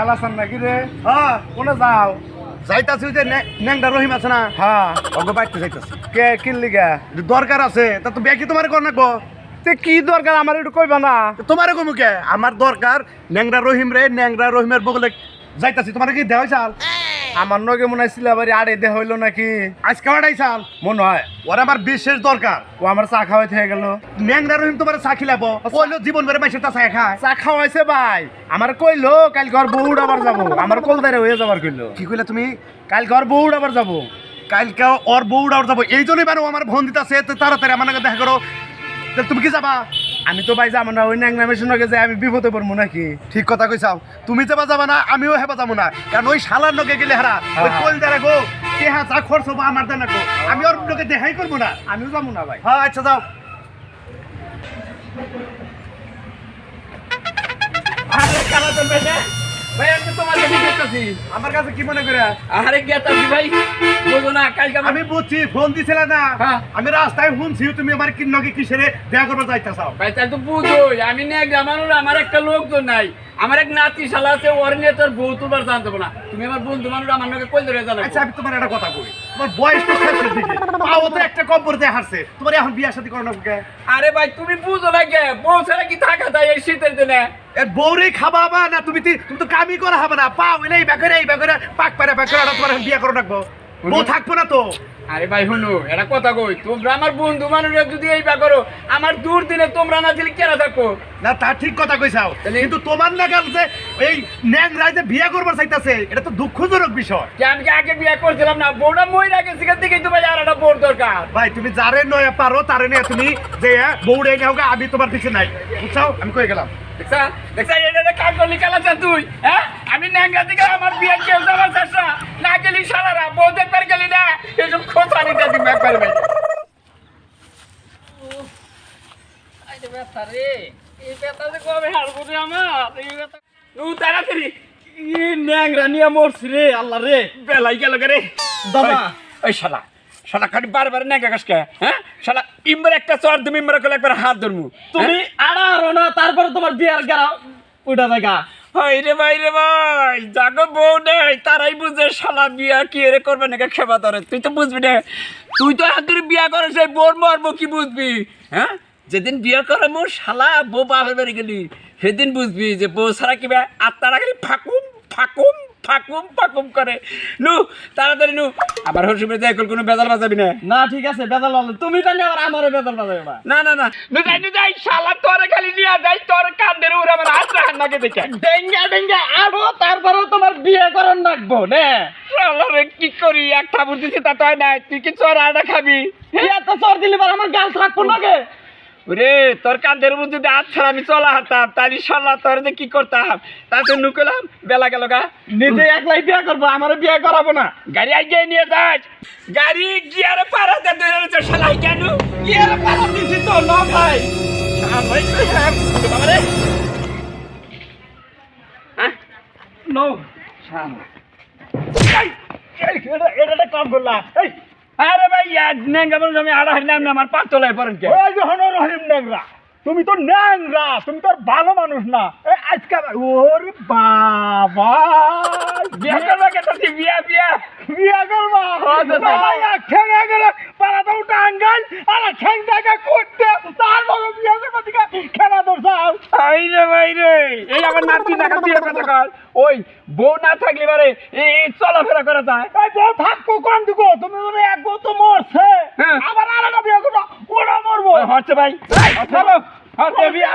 কালাসান নাকি রে? হ্যাঁ কোনে যাও? যাইতাছি যে ন্যাংটা রহিম আছে না? হ্যাঁ। অঙ্গ বাইতে যাইতাছি। কে কিনলি গা দরকার আছে। তা তো ব্যাকি তোমার কর নাকবো তে কি দরকার আমার একটু কইবা না? তোমারে কমু কে? আমার দরকার ন্যাংরা রহিম রে ন্যাংরা রহিমের বগলে যাইতাছি। তোমার কি দেওয়া চাল? আমার নগে মনে হয় সিলাবাড়ি আড়ে দে হইল নাকি? আজকে আড়াই চাল। মনে হয়। ওরা আমার বিশেষ দরকার। ও আমার চা খাওয়াইতে হয়ে গেল। ন্যাংরা রহিম তোমার চা খিলাবো। কইলো জীবন ভরে মাইসের চা খায়। চা খাওয়াইছে ভাই। আমার কইলো কাল ঘর বউড আবার যাব। আমার কলদারে হয়ে যাবার কইলো। কি কইলা তুমি? কাল ঘর বউড আবার যাব। কালকে ওর বউটা ওর যাব। এই জন্যই বারো আমার ফোন দিতেছে তাড়াতাড়ি আমার নাকি দেখা করো। তা তুমি কি যাবা? আমি তো ভাই যাব না ওই ন্যাংরামের সঙ্গে যে আমি বিপদে পড়ব নাকি? ঠিক কথা কইসাও তুমি যাবা যাবা না আমিও হেবা যাব না। কারণ ওই শালার নগে গেলে হারা ওই হ্যাঁ। কল দ্বারা গো কে হা চা খরচ হব আমার দেনা গো আমি ওর লোকে দেখাই করব না। আমিও যাব না ভাই। হ্যাঁ আচ্ছা যাও। আরে ভাই আমি তোমার কাছে গেতাছি আমার কাছে কি মনে করে? আরে গেতাছি ভাই বুঝো না কালকে আমি বুঝছি ফোন দিছিলা না। হ্যাঁ। আমি রাস্তায় শুনছি তুমি আমার কি নগে কিসেরে দেখা করব যাইতে চাও ভাই তাহলে তো বুঝো আমি না গ্রামানুর আমার একটা লোকজন নাই। আমার এক নাতি শালা আছে ওর নিয়ে তোর বউ তোবার জানতে না। তুমি আমার বন্ধু মানুষ আমার নাকি কই ধরে জানো আচ্ছা আমি তোমার একটা কথা বলি তোমার বয়স তো শেষের দিকে। পাও তো একটা হারছে। তোমার এখন বিয়া শাদী করানো কে? আরে ভাই তুমি বুঝো না কে? বউ ছাড়া কি থাকা যায় এই শীতের দিনে? এর বউরে খাবা বা না তুমি তুমি তো কামই করা হবে না। পাও এলে এই ব্যাপারে এই ব্যাপারে পাক পারে পাক করে তোমার বিয়া করে রাখব বউ থাকব না তো। আরে ভাই শুনো এটা কথা কই তোমরা আমার বন্ধু মানুষের যদি এই বা করো আমার দূর দিনে তোমরা না দিলে কেনা থাকব? না তা ঠিক কথা কইছাও কিন্তু তোমার না গেল যে এই ন্যাং রাইজে বিয়া করবার চাইতাছে এটা তো দুঃখজনক বিষয়। যে আমি কি আগে বিয়ে করছিলাম না বউটা মই রাখে সেখান থেকেই তো ভাই আর একটা বউর দরকার। ভাই তুমি যারে নয় পারো তারে নিয়ে তুমি যে বউড়ে নিয়ে হোক আমি তোমার পিছে নাই। বুঝছাও? আমি কই গেলাম? দেখছা? দেখছা এটা কাজ করলি কালাচা তুই হ্যাঁ? আমি ন্যাংরা থেকে আমার বিয়ে কেউ যাওয়ার চেষ্টা না। গেলি সারারা বউ দেখবার গেলি না এসব খোঁজ আনি দাদি ম্যাক পারবে। ব্যথা রে। এই ব্যথা যে কবে হারবো রে আমার? এই ব্যথা নু তাড়াতাড়ি। ই ন্যাংরা নিয়ে মরছি রে আল্লাহ রে। বেলাই গেল রে। দাদা। ওই শালা। শালা খালি বারবার ন্যাংরা কাসকে হ্যাঁ? শালা ইমবার একটা চর তুমি ইমবার একবার হাত ধরমু তুমি আড়াআড়ো না তারপরে তোমার বিয়ার গাড়া উঠা জায়গা হাই রে ভাই জানো বউ নেই, তারাই বুঝে শালা বিয়া কি এরে করবে নাকি খেবা ধরে, তুই তো বুঝবি না। তুই তো ধরে বিয়া করে সেই বোন মরবো কি বুঝবি হ্যাঁ? যেদিন বিয়া করে মোর শালা বউ বাপের বাড়ি গেলি, সেদিন বুঝবি যে বউ ছাড়া কিবা আত্মারা গেলি ফাঁকু ফাকুম ফাকুম ফাকুম করে। নু তাড়াতাড়ি নু। আবার হসুমে যাই কোনো বেজাল বাজাবি না। না ঠিক আছে বেদাল বাজে তুমি জানি আবার আমারে বেদাল বাজাবে না। না না না। নু যাই নু যাই শালা তোরে খালি নিয়ে যাই তোর কান্দের উড়ে আমার হাত রাখান নাকি দেখে। ডেঙ্গা ডেঙ্গা আরও তারপরেও তোমার বিয়ে করার লাগবো নে। রে কি করি? একটা বুঝতেছি তা তো না তুই কি চোর আডা খাবি? বিয়া তো চর দিলি আমার গাল থাকব নাকি রে তোর কান্দের মধ্যে যদি হাত ছাড়া আমি চলা হাতাম তাহলে শালা তোর যে কি করতাম? তাতে নুকলাম বেলা গেল গা নিজে একলাই বিয়ে করব আমারে বিয়ে করাবো না। গাড়ি আগে নিয়ে যাস। গাড়ি গিয়ারে পাড়াতে ধরে রয়েছে শালাই কেন? বিয়ের পালা দিছি তো ন ভাই? নো। এটা কাম করলা। এই, নেঙ্গা বলুন আমি আড়া হারলাম না আমার পা তোলায় পড়েন কে? ওই যে হনো রহিম ন্যাংরা। তুমি তো ন্যাংরা তুমি তো ভালো মানুষ না। আজকে ওর বাবা। বিয়া করবা কেতাছি বিয়া বিয়া। বিয়া করবা? হ্যাঁ, তো তাই। বাবা, ঠেঙে গেলে পাড়া তো টাঙ্গাল আর ঠেং জায়গা করতে তার মতো বিয়া করবা দিকে খেলা দর্শাও আই রে ভাই রে এই দেখা বিয়ে কথা কর ওই বউ না থাকলে পারে এই এই চলাফেরা করা যায়। এই বউ থাকব কোন দিকে? তুমি বলে এক বউ তো মরছে। হ্যাঁ। আবার আর একটা বিয়ে করবা ওরা মরবো। হচ্ছে ভাই। চলো। হচ্ছে বিয়া।